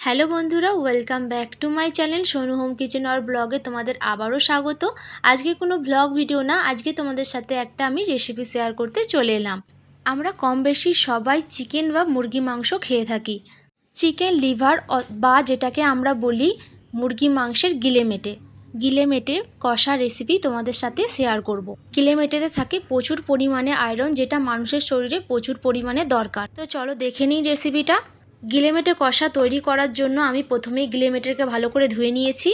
Hello বন্ধুরা welcome back to my channel Sonu home kitchen আর ব্লগে তোমাদের আবারও স্বাগত। আজকে কোনো ব্লগ ভিডিও না, আজকে তোমাদের সাথে একটা আমি রেসিপি শেয়ার করতে চলে এলাম। আমরা কম বেশি সবাই চিকেন বা মুরগি মাংস খেয়ে থাকি। চিকেন লিভার বা যেটাকে আমরা বলি মুরগি মাংসের গিলেমেটে গিলেমেটে কষা রেসিপি তোমাদের সাথে শেয়ার করব। গিলেমেটেতে থাকে প্রচুর পরিমাণে আয়রন যেটা মানুষের শরীরে প্রচুর পরিমাণে দরকার। তো চলো দেখে নিই রেসিপিটা গিলেমেটে কষা তৈরি করার জন্য আমি প্রথমেই গিলেমেটেরকে ভালো করে ধুয়ে নিয়েছি।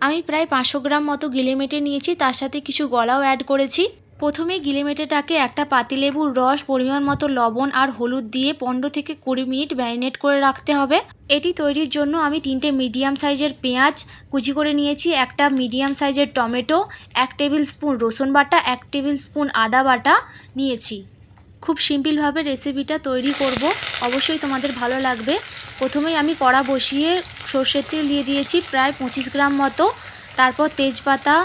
আমি প্রায় পাঁচশো গ্রাম মতো গিলেমেটে নিয়েছি, তার সাথে কিছু গলাও অ্যাড করেছি। প্রথমে গিলেমেটেটাকে একটা পাতিলেবুর রস, পরিমাণ মতো লবণ আর হলুদ দিয়ে পনেরো থেকে কুড়ি মিনিট ম্যারিনেট করে রাখতে হবে। এটি তৈরির জন্য আমি তিনটে মিডিয়াম সাইজের পেঁয়াজ কুচি করে নিয়েছি, একটা মিডিয়াম সাইজের টমেটো, এক টেবিল স্পুন রসুন বাটা, এক টেবিল স্পুন আদা বাটা নিয়েছি। খুব সিম্পলভাবে রেসিপিটা তৈরি করব। অবশ্যই তোমাদের ভালো লাগবে। প্রথমেই আমি কড়া বসিয়ে সর্ষের তেল দিয়ে দিয়েছি প্রায় পঁচিশ গ্রাম মতো। তারপর তেজপাতা,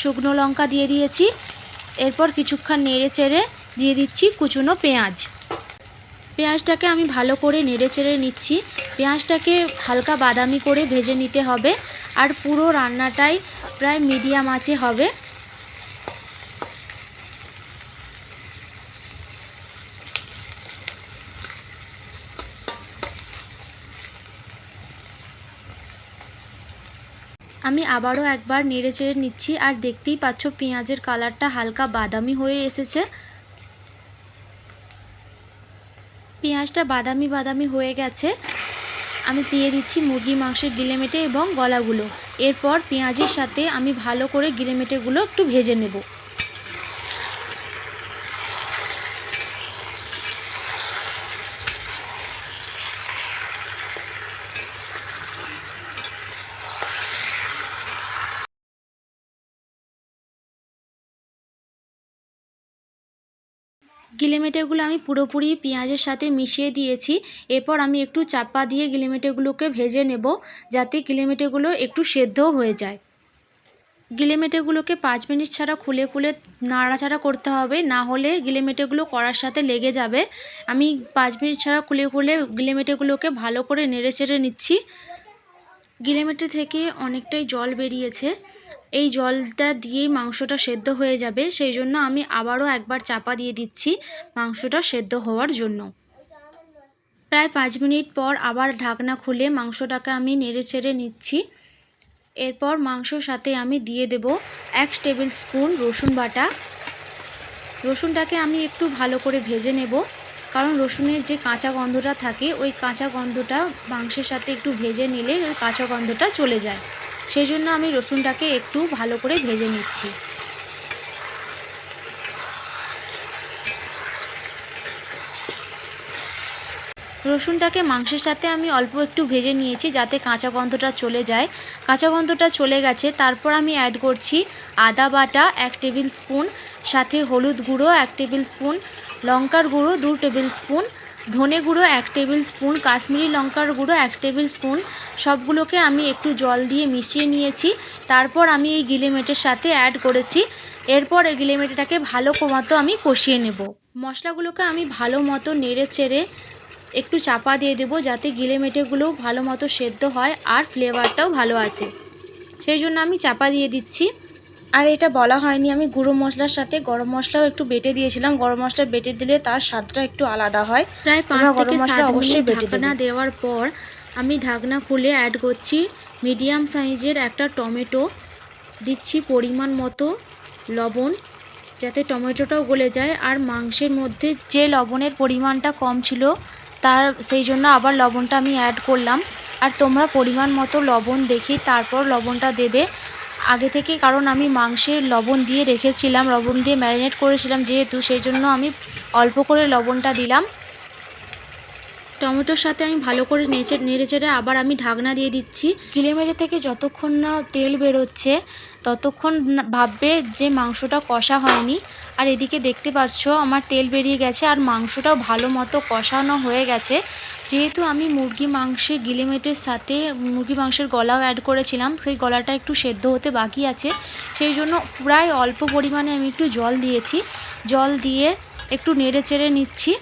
শুকনো লঙ্কা দিয়ে দিয়েছি। এরপর কিছুক্ষণ নেড়ে চেড়ে দিয়ে দিচ্ছি কুচুনো পেঁয়াজ। পেঁয়াজটাকে আমি ভালো করে নেড়ে চেড়ে নিচ্ছি। পেঁয়াজটাকে হালকা বাদামি করে ভেজে নিতে হবে। আর পুরো রান্নাটাই প্রায় মিডিয়াম আঁচে হবে। আমি আবারও একবার নেড়ে চেড়ে নিচ্ছি আর দেখতেই পাচ্ছ পেঁয়াজের কালারটা হালকা বাদামি হয়ে এসেছে। পেঁয়াজটা বাদামি বাদামি হয়ে গেছে। আমি দিয়ে দিচ্ছি মুরগি মাংসের গিলেমেটে এবং গলাগুলো। এরপর পেঁয়াজের সাথে আমি ভালো করে গিলেমেটেগুলো একটু ভেজে নেব। গিলেমেটেগুলো আমি পুরোপুরি পেঁয়াজের সাথে মিশিয়ে দিয়েছি। এরপর আমি একটু চাপা দিয়ে গিলেমেটেগুলোকে ভেজে নেব যাতে গিলেমেটেগুলো একটু সেদ্ধও হয়ে যায়। গিলেমেটেগুলোকে পাঁচ মিনিট ছাড়া খুলে খুলে নাড়াচাড়া করতে হবে, না হলে গিলেমেটেগুলো করার সাথে লেগে যাবে। আমি পাঁচ মিনিট ছাড়া খুলে খুলে গিলেমেটেগুলোকে ভালো করে নেড়ে চেড়ে নিচ্ছি। গিলেমেটে থেকে অনেকটাই জল বেরিয়েছে। এই জলটা দিয়েই মাংসটা সেদ্ধ হয়ে যাবে। সেই জন্য আমি আবারও একবার চাপা দিয়ে দিচ্ছি মাংসটা সেদ্ধ হওয়ার জন্য। প্রায় পাঁচ মিনিট পর আবার ঢাকনা খুলে মাংসটাকে আমি নেড়ে ছেড়ে নিচ্ছি। এরপর মাংসর সাথে আমি দিয়ে দেব এক টেবিল স্পুন রসুন বাটা। রসুনটাকে আমি একটু ভালো করে ভেজে নেব। কারণ রসুনের যে কাঁচা গন্ধটা থাকে, ওই কাঁচা গন্ধটা মাংসের সাথে একটু ভেজে নিলে কাঁচা গন্ধটা চলে যায়। সেই জন্য আমি রসুনটাকে একটু ভালো করে ভেজে নিচ্ছি। রসুনটাকে মাংসের সাথে আমি অল্প একটু ভেজে নিয়েছি যাতে কাঁচা গন্ধটা চলে যায়। কাঁচা গন্ধটা চলে গেছে, তারপর আমি অ্যাড করছি আদা বাটা এক টেবিল স্পুন, সাথে হলুদ গুঁড়ো এক টেবিল স্পুন, লঙ্কার গুঁড়ো দু টেবিল স্পুন ধনে গুঁড়ো এক টেবিল স্পুন, কাশ্মীরি লঙ্কার গুঁড়ো এক টেবিল স্পুন, সবগুলোকে আমি একটু জল দিয়ে মিশিয়ে নিয়েছি। তারপর আমি এই গিলেমেটের সাথে অ্যাড করেছি। এরপর এই গিলেমেটেটাকে ভালো মতো আমি কষিয়ে নেব। মশলাগুলোকে আমি ভালো মতো নেড়ে চেড়ে একটু চাপা দিয়ে দেবো যাতে গিলেমেটেগুলো ভালো মতো সেদ্ধ হয় আর ফ্লেভারটাও ভালো আসে। সেই জন্য আমি চাপা দিয়ে দিচ্ছি। আর এটা বলা হয়নি আমি গুঁড়ো মশলার সাথে গরম মশলাও একটু বেটে দিয়েছিলাম। গরম মশলা বেটে দিলে তার স্বাদটা একটু আলাদা হয়। প্রায় পাঁচ থেকে সাত অবশ্যই ঢাকনা দেওয়ার পর আমি ঢাকনা খুলে অ্যাড করছি মিডিয়াম সাইজের একটা টমেটো। দিচ্ছি পরিমাণ মতো লবণ যাতে টমেটোটাও গলে যায়। আর মাংসের মধ্যে যে লবণের পরিমাণটা কম ছিল তার সেই জন্য আবার লবণটা আমি অ্যাড করলাম। আর তোমরা পরিমাণ মতো লবণ দেখে তারপর লবণটা দেবে। আগে থেকে কারণ আমি মাংসের লবণ দিয়ে রেখেছিলাম, লবণ দিয়ে ম্যারিনেট করেছিলাম যেহেতু, সেই জন্য আমি অল্প করে লবণটা দিলাম। টমেটোর সাথে আমি ভালো করে নেচে, নেড়ে চেড়ে আবার আমি ঢাকনা দিয়ে দিচ্ছি। কিলেমেরে থেকে যতক্ষণ না তেল বেরোচ্ছে, ততক্ষণ ভাববে যে মাংসটা কষা হয়নি। আর এদিকে দেখতে পাচ্ছ আমার তেল বেরিয়ে গেছে আর মাংসটাও ভালো মতো কষানো হয়ে গেছে। যেহেতু আমি মুরগি মাংসের গিলেমেটের সাথে মুরগি মাংসের গলাও অ্যাড করেছিলাম, সেই গলাটা একটু সেদ্ধ হতে বাকি আছে। সেই জন্য প্রায় অল্প পরিমাণে আমি একটু জল দিয়েছি। জল দিয়ে একটু নেড়ে চেড়ে নিচ্ছি।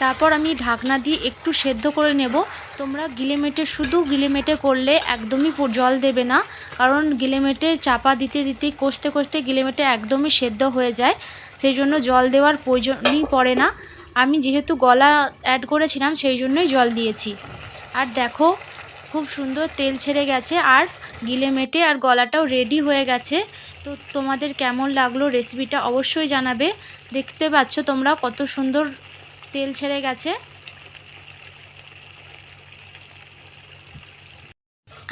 তারপর আমি ঢাকনা দিয়ে একটু সেদ্ধ করে নেব। তোমরা গিলেমেটে শুধু গিলেমেটে করলে একদমই জল দেবে না। কারণ গিলেমেটে চাপা দিতে দিতে, কষতে কষতে গিলেমেটে একদমই সেদ্ধ হয়ে যায়। সেই জন্য জল দেওয়ার প্রয়োজনই পড়ে না। আমি যেহেতু গলা অ্যাড করেছিলাম, সেই জন্যই জল দিয়েছি। আর দেখো, খুব সুন্দর তেল ছেড়ে গেছে। আর গিলে মেটে আর গলাটাও রেডি হয়ে গেছে। তো তোমাদের কেমন লাগল রেসিপিটা অবশ্যই জানাবে। দেখতে পাচ্ছ তোমরা কত সুন্দর তেল ছেড়ে গেছে।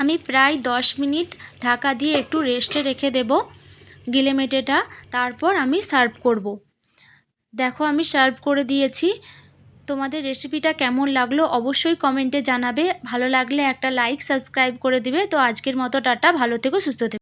আমি প্রায় দশ মিনিট ঢাকা দিয়ে একটু রেস্টে রেখে দেব গিলে মেটেটা, তারপর আমি সার্ভ করব। দেখো, আমি সার্ভ করে দিয়েছি। তোমাদের রেসিপিটা কেমন লাগল অবশ্যই কমেন্টে জানাবে। ভালো লাগলে একটা লাইক, সাবস্ক্রাইব করে দিবে। তো আজকের মতো টাটা, ভালো থেকো, সুস্থ থেকো।